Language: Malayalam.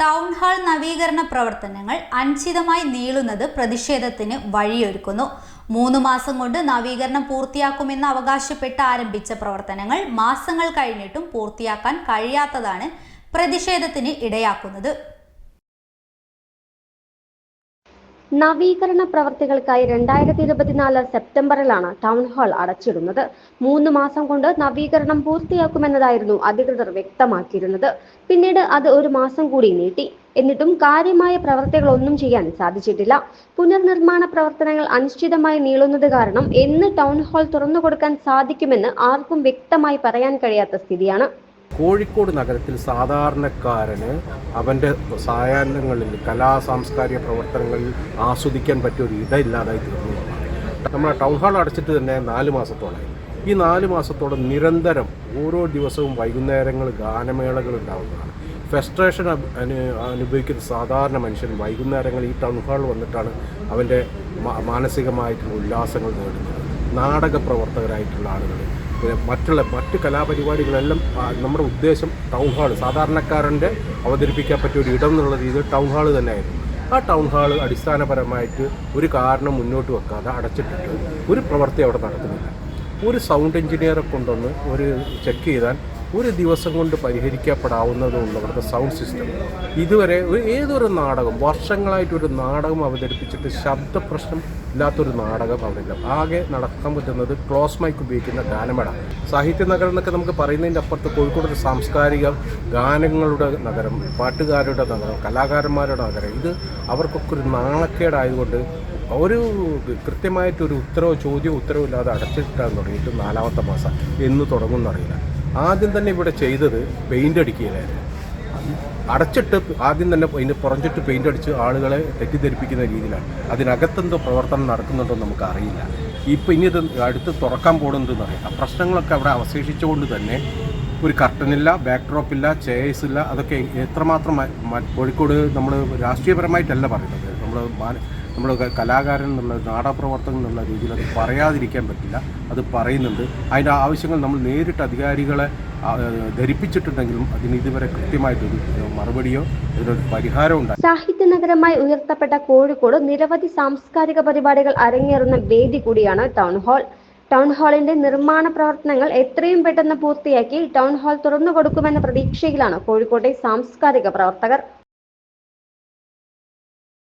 ടൗൺ ഹാൾ നവീകരണ പ്രവർത്തനങ്ങൾ അനിശ്ചിതമായി നീളുന്നത് പ്രതിഷേധത്തിന് വഴിയൊരുക്കുന്നു. മൂന്ന് മാസം കൊണ്ട് നവീകരണം പൂർത്തിയാക്കുമെന്ന് അവകാശപ്പെട്ട് ആരംഭിച്ച പ്രവർത്തനങ്ങൾ മാസങ്ങൾ കഴിഞ്ഞിട്ടും പൂർത്തിയാക്കാൻ കഴിയാത്തതാണ് പ്രതിഷേധത്തിന് ഇടയാക്കുന്നത്. നവീകരണ പ്രവർത്തികൾക്കായി രണ്ടായിരത്തി ഇരുപത്തിനാല് സെപ്റ്റംബറിലാണ് ടൗൺ ഹാൾ അടച്ചിടുന്നത്. മൂന്ന് മാസം കൊണ്ട് നവീകരണം പൂർത്തിയാക്കുമെന്നതായിരുന്നു അധികൃതർ വ്യക്തമാക്കിയിരുന്നത്. പിന്നീട് അത് ഒരു മാസം കൂടി നീട്ടി. എന്നിട്ടും കാര്യമായ പ്രവർത്തികളൊന്നും ചെയ്യാൻ സാധിച്ചിട്ടില്ല. പുനർനിർമ്മാണ പ്രവർത്തനങ്ങൾ അനിശ്ചിതമായി നീളുന്നത് കാരണം എന്ന് ടൗൺ ഹാൾ തുറന്നു കൊടുക്കാൻ സാധിക്കുമെന്ന് ആർക്കും വ്യക്തമായി പറയാൻ കഴിയാത്ത സ്ഥിതിയാണ്. കോഴിക്കോട് നഗരത്തിൽ സാധാരണക്കാരന് അവന്റെ സായാഹ്നങ്ങളിൽ കലാ സാംസ്കാരിക പ്രവർത്തനങ്ങളിൽ ആസ്വദിക്കാൻ പറ്റിയ ഒരു ഇടമില്ലാതായി തീർന്നു നമ്മുടെ ടൗൺ ഹാൾ അടച്ചിട്ട് തന്നെ നാല് മാസത്തോളമായി ഈ നാല് മാസത്തോളം നിരന്തരം ഓരോ ദിവസവും വൈകുന്നേരങ്ങൾ ഗാനമേളകൾ ഉണ്ടാവുന്നതാണ്. ഫെസ്ട്രേഷൻ അനു- അനുഭവിക്കുന്ന സാധാരണ മനുഷ്യൻ വൈകുന്നേരങ്ങൾ ഈ ടൗൺ ഹാളിൽ വന്നിട്ടാണ് അവന്റെ മാനസികമായിട്ടുള്ള ഉല്ലാസങ്ങൾ നേടുന്നത്. നാടക പ്രവർത്തകരായിട്ടുള്ള ആളുകൾ പിന്നെ മറ്റുള്ള മറ്റ് കലാപരിപാടികളെല്ലാം നമ്മുടെ ഉദ്ദേശം ടൗൺ ഹാൾ സാധാരണക്കാരന്റെ അവതരിപ്പിക്കാൻ പറ്റിയ ഒരു ഇടം എന്നുള്ള രീതിയിൽ ടൗൺ ഹാൾ തന്നെയായിരുന്നു. ആ ടൗൺ ഹാൾ അടിസ്ഥാനപരമായിട്ട് ഒരു കാരണം മുന്നോട്ട് വെക്കാതെ അടച്ചിട്ടിട്ട് ഒരു പ്രവൃത്തി അവിടെ നടക്കുന്നില്ല. ഒരു സൗണ്ട് എഞ്ചിനീയറെ കൊണ്ടൊന്ന് ഒരു ചെക്ക് ചെയ്താൽ ഒരു ദിവസം കൊണ്ട് പരിഹരിക്കപ്പെടാവുന്നതുള്ള അവിടുത്തെ സൗണ്ട് സിസ്റ്റം ഇതുവരെ ഏതൊരു നാടകം വർഷങ്ങളായിട്ടൊരു നാടകം അവതരിപ്പിച്ചിട്ട് ശബ്ദ പ്രശ്നം ഇല്ലാത്തൊരു നാടകം അവിടെ ആകെ നടക്കാൻ പറ്റുന്നത് ക്ലോസ് മൈക്ക് ഉപയോഗിക്കുന്ന ഗാനമേള. സാഹിത്യ നഗരം എന്നൊക്കെ നമുക്ക് പറയുന്നതിന്റെ അപ്പുറത്ത് കോഴിക്കോട് ഒരു സാംസ്കാരിക ഗാനങ്ങളുടെ നഗരം പാട്ടുകാരുടെ നഗരം കലാകാരന്മാരുടെ നഗരം. ഇത് അവർക്കൊക്കെ ഒരു നാണക്കേടായതുകൊണ്ട് ഒരു കൃത്യമായിട്ടൊരു ഉത്തരവോ ചോദ്യമോ ഉത്തരവോ ഇല്ലാതെ അടച്ചിട്ടാൻ തുടങ്ങിയിട്ട് നാലാമത്തെ മാസം എന്ന് തുടങ്ങുമെന്നറിയില്ല. ആദ്യം തന്നെ ഇവിടെ ചെയ്തത് പെയിന്റ് അടിക്കുകയായിരുന്നു. അടച്ചിട്ട് ആദ്യം തന്നെ അതിന് പുറഞ്ചിട്ട് പെയിന്റ് അടിച്ച് ആളുകളെ തെറ്റിദ്ധരിപ്പിക്കുന്ന രീതിയിലാണ്. അതിനകത്തെന്തോ പ്രവർത്തനം നടക്കുന്നുണ്ടോ നമുക്ക് അറിയില്ല ഇപ്പം ഇനി ഇത് അടുത്ത് തുറക്കാൻ പോകുന്നതെന്ന് അറിയാം. ആ പ്രശ്നങ്ങളൊക്കെ അവിടെ അവശേഷിച്ചുകൊണ്ട് തന്നെ ഒരു കർട്ടനില്ല ബാക്ക് ഡ്രോപ്പ് ഇല്ല ചെയേഴ്സ് ഇല്ല അതൊക്കെ എത്രമാത്രം കോഴിക്കോട് നമ്മൾ രാഷ്ട്രീയപരമായിട്ടല്ല പറയുന്നത്. നമ്മൾ നമ്മൾ കലാകാരൻ എന്നുള്ള നാടകപ്രവർത്തകൻ എന്നുള്ള രീതിയിൽ അത് പറയാതിരിക്കാൻ പറ്റില്ല. അത് പറയുന്നുണ്ട്. അതിന്റെ ആവശ്യങ്ങൾ നമ്മൾ നേരിട്ട് അധികാരികളെ ധരിപ്പിച്ചിട്ടുണ്ടെങ്കിലും അതിന് ഇതുവരെ കൃത്യമായിട്ടൊരു മറുപടിയോ ഇതിനൊരു പരിഹാരമോ ഉണ്ടായി സാഹിത്യ നഗരമായി ഉയർത്തപ്പെട്ട കോഴിക്കോട് നിരവധി സാംസ്കാരിക പരിപാടികൾ അരങ്ങേറുന്ന വേദി കൂടിയാണ് ടൗൺ ഹാൾ. ടൗൺ ഹാളിന്റെ നിർമ്മാണ പ്രവർത്തനങ്ങൾ എത്രയും പെട്ടെന്ന് പൂർത്തിയാക്കി ടൗൺ ഹാൾ തുറന്നു കൊടുക്കുമെന്ന പ്രതീക്ഷയിലാണ് കോഴിക്കോട്ടെ സാംസ്കാരിക പ്രവർത്തകർ.